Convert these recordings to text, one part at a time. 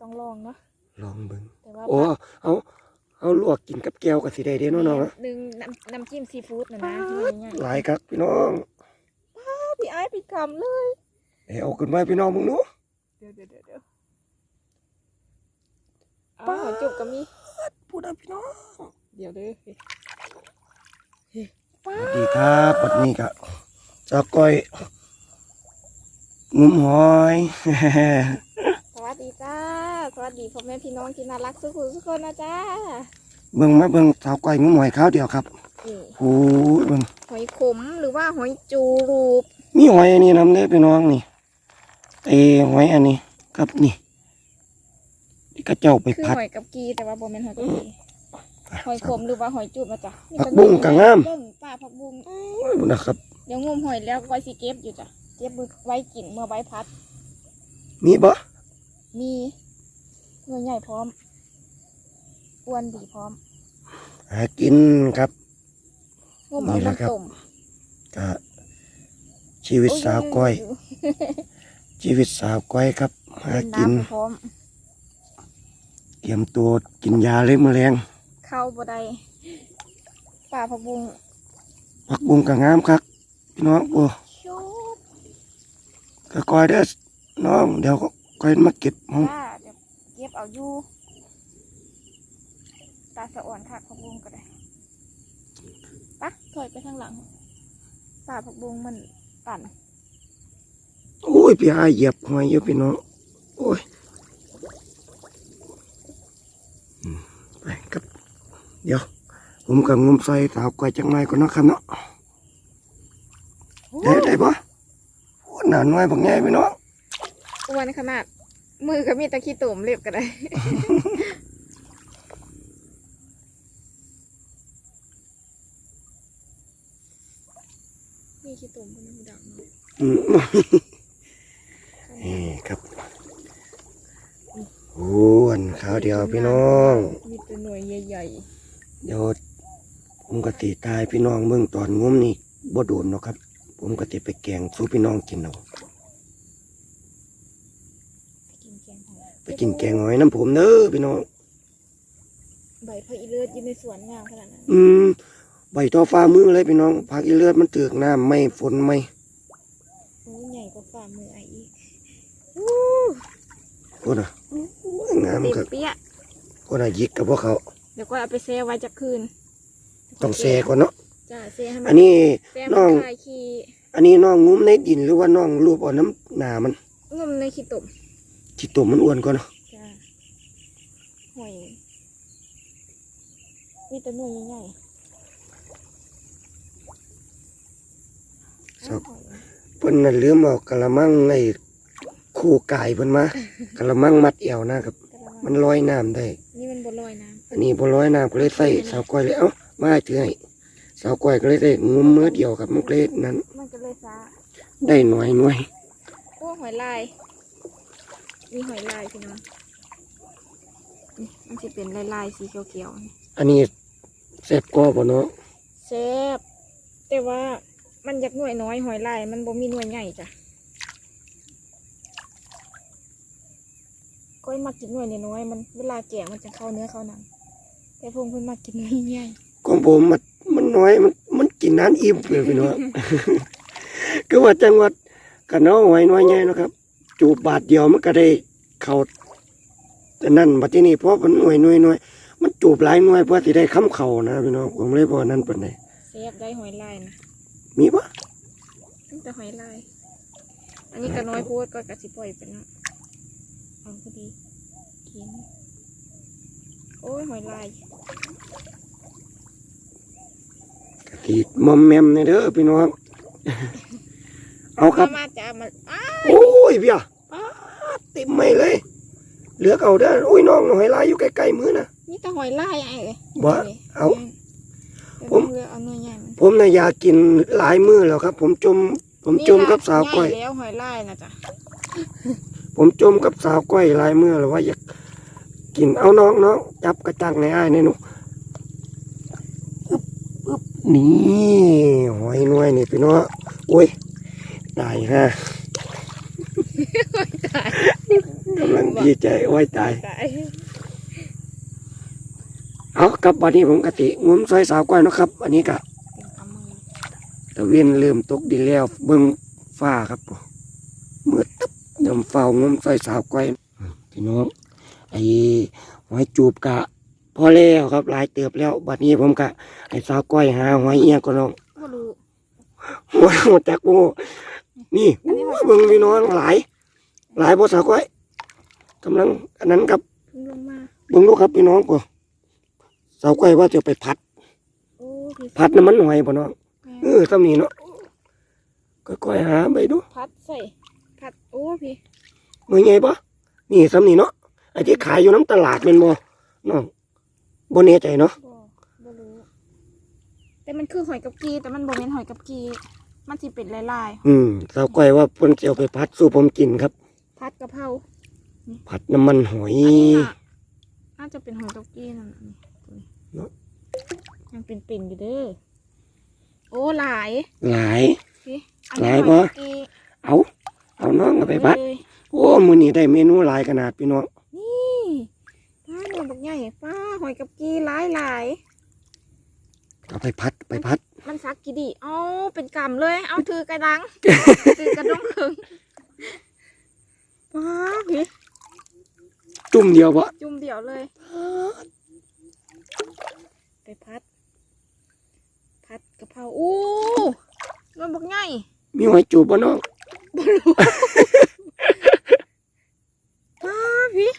ต้องลองเนาะลองเบิ่งแต่ว่าโอ้เอาเอาลวกกินกับแก้วก็สิได้เด้เนาะน้องเนาะหนึ่งน้ำน้ำจิ้มซีฟู้ดนะนะง่ายหลายครับพี่น้องๆพี่ไอ้ายพี่คำเลยเอ้ยเอาขึ้นไว้พี่น้องมึงดูเดี๋ยวเดี๋ยวเดี๋ยวเดี๋ยวป้าจุกก็มีพูดนะพี่น้อง เดี๋ยวเด้อสวัสดีครับวันนี้ก็จับก้อยงุ้มหอยสวัส ดีจ้า สวัสดีพ่อแม่พี่น้องที่น่ารักสุขุทุกคนนะจ้าเบิ่งมาเบิ่งสาวก้อยงุ้มหอยข้าวเดียวครับนี่โอ้ยเบิ่งหอยขมหรือว่าหอยจูรูปมีหอยอันนี้นำเด้พี่น้องนี่เอหอยอันนี้กับนี่ที่กระเจ้าไปคือพัด หอยกับกีแต่ว่าโบแมนหอยกับกีหอยขมหรือว่าหอยจูบนะจ๊ะนี่ผักบุ้งกะงามบุ้งป้าผักบุ้งบุญนะครับ เดี๋ยวงมหอยแล้วไว้สิเก็บอยู่จ้ะเก็บไว้กินเมื่อใบพัดมีบ่ มีหน่วยใหญ่พร้อมอ้วนดีพร้อม หากินครับงมเอานี่แหละครับน้ำต้มก็ชีวิตสาวก้อย ชีวิตสาวก้อยครับ หาเป็นกินน้ำพร้อมเตรียมตัวกินยาเล็กแมลงเข้าบ่ได้ป่าผักบุ้งผักบุ้งกะงามครับพี่น้องโอ้ชุบก็ก้อยเด้อน้องเดี๋ยว ก็ก้อยมาเก็บห้องจ้าเดี๋ยวเก็บเอาอยู่ตาสะอ่อนค่ะผักบุ้งก็ได้ปะถอยไปข้างหลังป่าผักบุ้งมันปั่นโอ้ยพี่อายเหยียบหอยเยอะพี่น้องโอ้ยอืมไปครับ เดี๋ยว ผมกับงมใส่สาวก้อยจังไรก่อนเนาะครับเนาะได้ได้ปะโอ้หนาน้อยบักใหญ่พี่น้อง อ้วนขนาด มือก็มีแตะขี้ตุ่มเรียบก็ได้ มีขี้ตุ่มคนนี้ดังเนาะอืมนี่ครับโอ้อันขาวเดียวพี่น้อง มีแต่หน่วยใหญ่เดี๋ยวผมก็ตีตายพี่น้องเมืองตอนงมนี่บ่โดนเนาะครับ ผมก็จะไปแกงสู้พี่น้องกินเอา ๆกินแกงหอย ไปกินแกงหอยน้ำผมเด้อพี่น้องใบพะอีเลือดอยู่ในสวนงามขนาดนั้นอืมใบทอฟ้ามือเลยพี่น้องผักอีเลือดมันเตือกน้ำไม่ฝนไม่โอ้ใหญ่กว่าฝ่ามือไออีกคนอะงามเต็มครับเปี้ยคนอะยิกกับพวกเขาเดี๋ยวก็เอาไปแช่ไว้จะคืนต้องแซ่ก่อนเนาะจ้าแช่ให้มัอันนี้แช่น้มัอนงคลายขี้อันนี้น้องงุ้มในดินหรือว่าน้องรูปเอาน้ำหนามันงมในขี้ตุ่ม ที่ตัวมันอ้วนก่อนเนาะจ้าหอยมีแต่หน่วยใหญ่ๆครับเพิ่นน่ะลืมเอากะละมังในคู่กายเพิ่นมากะละมังมัดเอวนะครับ กระมังมันลอยน้ำได้ นี่มันบนลอยน้อันนี้พอร้อยน้ำก็เลยใส่สาวก้อยเลยเอ้ามาให้ถือให้สาวก้อยก็เลยได้งุ้มมือเดียวครับมันก็เลยนั้นำมันก็เลยซ่าได้หน่อยหน่วยโอ้หอยลาย มีหอยลายพี่น้องนี่มันจะเป็นลายลายๆสีเขียวๆนี่อันนี้แซ่บกว่าบ่เนาะแซ่บแต่ว่ามันอยากหน่วยน้อยหอยลายมันบ่มีหน่วยใหญ่จ้ะก้อยมากินหน่วยน้อยๆมันเวลาแกะมันจะเข้าเนื้อเข้าหนังแต่พงเพิ่นมากินหน่วยใหญ่ของผมมันมันน้อยมันมันกินน้ำอิ่มเลยพี่น้อง ก็ว่าจังหวัดกันเนาะไว้น้อยใหญ่เนาะครับ จูบบาทเดียวมันก็ได้เข้าแต่นั่นบัดที่นี่เพราะมันหน่วยหน่วยหน่วยมันจูบหลายหน่วยเพื่อที่ได้ค้ำเข่านะพี่น้องผมเลยบอกนั่นเป็นไงแซ่บได้หอยลายนะมีปะนี่แต่หอยลาย อันนี้ก็น้อยโพูดก็กระสิปล่อยไปเนาะเอาพอดีกินโอ้ยหอยลายกะทิมอมแมมเนี่ยเด้อพี่น้องเอาครับมาจ้ามาอ้าโอ้ยเบียร์ป๊าดเต็มไม่เลย เหลือเก่าเด้อโอ้ยน้องหอยลายอยู่ใกล้ๆมือนะนี่แต่หอยลายไอ้เอ้ยบ่เอาผผมมเลือกเอาหน่วยใหญ่มันผมน่ะอยากกินหลายมือแล้วครับ ผมจม ผมจมกับสาวก้อยใหญ่แล้วหอยลายนะจ๊ะผมจมกับสาวก้อยหลายมือแล้วว่าอยากกินเอาน้องน้องจับกระจังในอ้ายนี่หนูอึ๊บอึ๊บนี่หอยหน่วยนี่พี่น้องโอ้ยตายฮะ ตายกำลังดีใจโอ้ยตายตาย เอาครับวันนี้ผมกติงุ้มซอยสาวก้อยเนาะครับ อันนี้ก็เป็นคำมือตะเวียนเริ่มตกดินแล้วเบิ่งฟ้าครับมืดตึ๊บยำเฝ้างุ้มซอยสาวก้อยอืมพี่น้องไอ้หอยจูบกะพอแล้วครับหลายเติบแล้วบัดนี้ผมกะไอ้สาวก้อยหาหอยเอียงก็น้องบ่รู้หัวหัวจักโมนี่อันนี้หอยเบิ่งพี่น้องหลาย หลายบ่สาวก้อย กำลังอันนั้นครับเพิ่งลงมาเบิ่งดูครับพี่น้องป่สาวก้อยว่าจะไปพัด โอ้พี่พัดน้ำมันหอยบ่น้องแม่เออทำนี่เนาะค่อยๆหาไปดูพัดใส่พัดโอ้พี่มือไงปะนี่สำนี่เนาะไอ้ที่ขายอยู่น้ำตลาดเป็นบ่น้องบ่แน่ใจเนาะบ่บ่รู้แต่มันคือหอยกับกีแต่มันบ่แม่นหอยกับกีมันสิเป็นลายอืมสาวก้อยว่าเพิ่นสิเอาไปพัดสู่ผมกินครับๆพัดกะเพรา ผัดน้ำมันหอยอันนี้น่ะน่าจะเป็นหอยกับกีนั่นน่ะนี่ตัวนี้เนอะยังเป็นๆอยู่เด้อโอ้หลายหลายพี่อันหนี้ลายหอยบ่กับกีเอาเอาน้องเอาไปพัดเลยโอ้มื้อนี้ได้เมนูหลายขนาดพี่น้องนี่ป้าหน่อยบักใหญ่ป้าหอยกับกีหลายหลายเอาไปพัดไปพัดๆมันซักกี่ดีเอาเป็นกำเลย เอาถือกระดังถือกระดงขึงป้าพี่ จุ่มเดียวบ่จุ่มเดี่ยวเลยไปพัด พัดกะเพราอู้มันบักใหญ่มีหอยจูบบ่น้องป้าพี่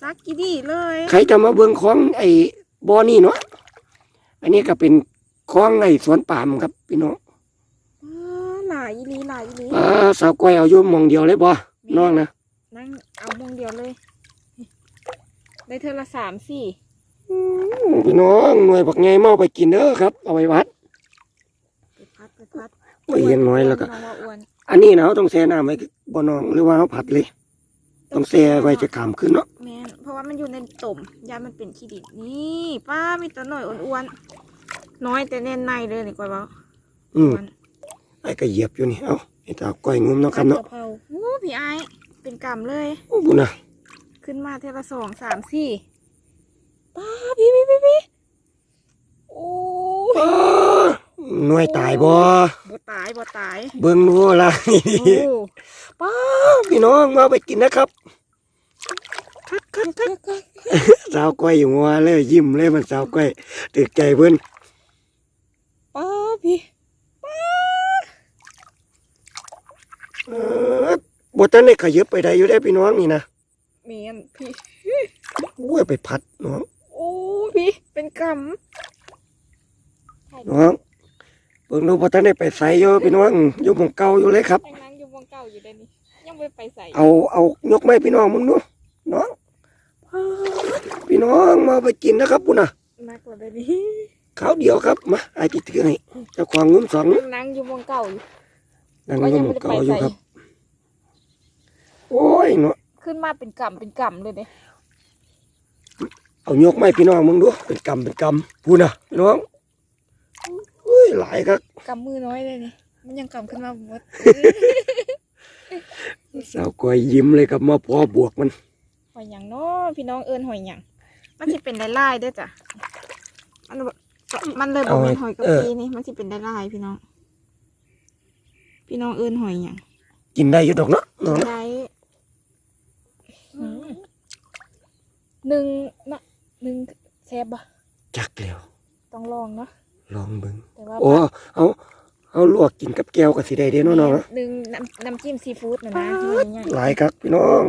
ซักกี่ดีเลย ใครจะมาเบิ่งของไอ้บ่อนี่เนาะอันนี้ก็เป็นของไอ้สวนปาล์มครับพี่น้องป้าหลายอีหลีหลายอีหลีอ่าสาวก้อยเอาอยู่หมองเดียวเลยบ่น้องนะ นั่งเอามองเดียวเลย ได้เธอละสามสี่อืมพี่น้องหน่วยบักไงเมาไปกินเด้อครับ เอาไว้วัดไปพัดไปพัดโอ้ยยังน้อยแล้วก็น้องว่าอ้วนอันนี้นะเราต้องแช่น้ำไว้บ่น้องหรือว่าเราผัดเลย ต้องแช่ไว้จะขามขึ้นเนาะแม่นเพราะว่ามันอยู่ในตุ่มยามันเป็นขี้ดิบนี่ป้ามีแตัวหน่อยอ้วนๆน้อยแต่แน่นในเลยนี่กว่าเบาอืมอ้วนไอ้ก็เหยียบอยู่นี่เอ้าไอ้ตาก้อยงุ้มเนาะครับเนาะผัดกะเพราโอ้พี่ไอ้าย เป็นกำเลยโอ้บุญนะขึ้นมาเทละสองสามสี่ป้าพี่พี่พี่พี่โอ้ยอ้าหน่วยตายบ่บ่ตายบ่ตาย เบิ่งดูละโอ้ป้าพี่น้องมาไปกินนะครับคัดคัดคัดคัดสาวก้อยอยู่งัวเลยยิ้มเลยมันสาวก้อยตึกใจเพิ่นป้าพี่เออ บ่ทันได้ขยับไปได้อยู่ได้พี่น้องนี่นะเมียนพี่โอ้ยไปพัดน้องโอ้พี่เป็นกน้องเบิ่งดูบ่ทันได้ไปใส่อยู่พี่น้องอยู่หม่องเก่าอยู่เลยครับำยังนั่งอยู่วงเก่าอยู่เดยวนี้ยังไม่ไปใส่เอาเอายกไม้พี่น้องมึงดูน้องพี่น้องมาไปกินนะครับปุ่นน่ะนักแล้วเดยวนี้ข้าวเดียวครับมาไอ้ที่ถือให้เจ้าของงุ้มสองยังนั่งอยู่วงเก่าอยู่นั่งว่าอยู่ยังหม่ไม่องได้เก่าไปอยู่ใส่ครับ โอ้ยเนาะขึ้นมาเป็นกำเป็นกำเลยเด้เอายกไม้พี่น้องมึงดูเป็นกำเป็นกำพูนน่ะพี่น้องอุ้ยหลายครับกำมือน้อยเลยนี่มันยังกำขึ้นมาหมดสาวก้อยยิ้มเลยครับมาพอบวกมันหอยหยังเนาะพี่น้องเอิญหอยหยังมันสิเป็นลายๆเด้อจ้ะมันบ่มันเลยบอกเป็นหอยกะปีนี่มันสิเป็นลายๆพี่น้อง พี่น้องเอิญหอยหยังกินได้อยู่ดอกเนาะน้องนะได้ หนึ่งนะหนึ่งแซ่บบ่จักแล้วต้องลองเนาะลองเบิ่งแต่ว่าโอ้เอาเอาลวกกินกับแก้วก็สิได้เด้เนาะน้องเนาะหนึ่งน้ำน้ำจิ้มซีฟู้ดนะนะที่ใหญ่หลายครับพี่น้อง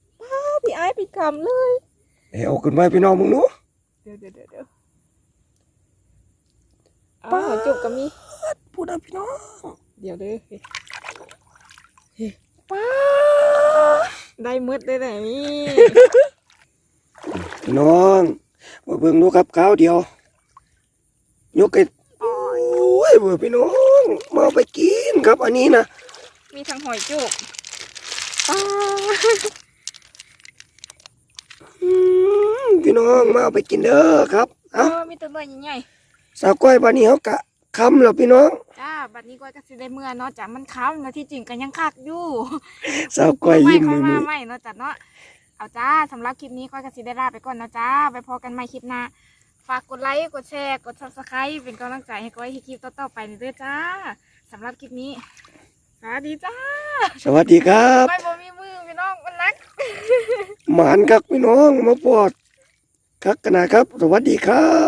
ๆพี่ไอ้ายปิดคำเลยเอาขึ้นมาให้พี่น้องมึงดูเดี๋ยวเดี๋ยวเดี๋ยวเดี๋ยวเอาหัวจุกกับมีพูดนะพี่น้องเดี๋ยวเด้อเฮ้เฮ้ป้าได้หมืดได้ไหนนี่ พี่น้องมาเบิ่งดูครับข้าวเดียวยกไอ้โอ้ยเบื่อพี่น้องมาเอาไปกินครับอันนี้นะมีทั้งหอยจุกป้าอืมพี่น้องมาเอาไปกินเด้อครับเอเอาอมีตัวใหญ่ใหญ่สาวก้อยบานนี้เขากะคำแล้วพี่น้องจ้าบัดนี้ก้อยก็สิได้เมื่อเนาะจ้ะมันค้ำนะที่จริงก็ยังคักอยู่สาวก้อยไม่ยิ้มค่เลอยยมานี่ไม่เนาะจ้ะเนาะ เอาจ้าสำหรับคลิปนี้ก้อยก็สิได้ลาไปก่อนนะจ้าไปพอกันใหม่คลิปหน้าฝากกดไลค์กดแชร์กด subscribe เป็นกำลังใจให้ก้อยให้คลิปต่อๆไปเรื่อยๆจ้าสำหรับคลิปนี้สวัสดีจ้าสวัสดีครับก้อยบ่มีมือพี่น้องมันนักหมานครับพี่น้องมาปอดคักกันนะครับ สวัสดีครับ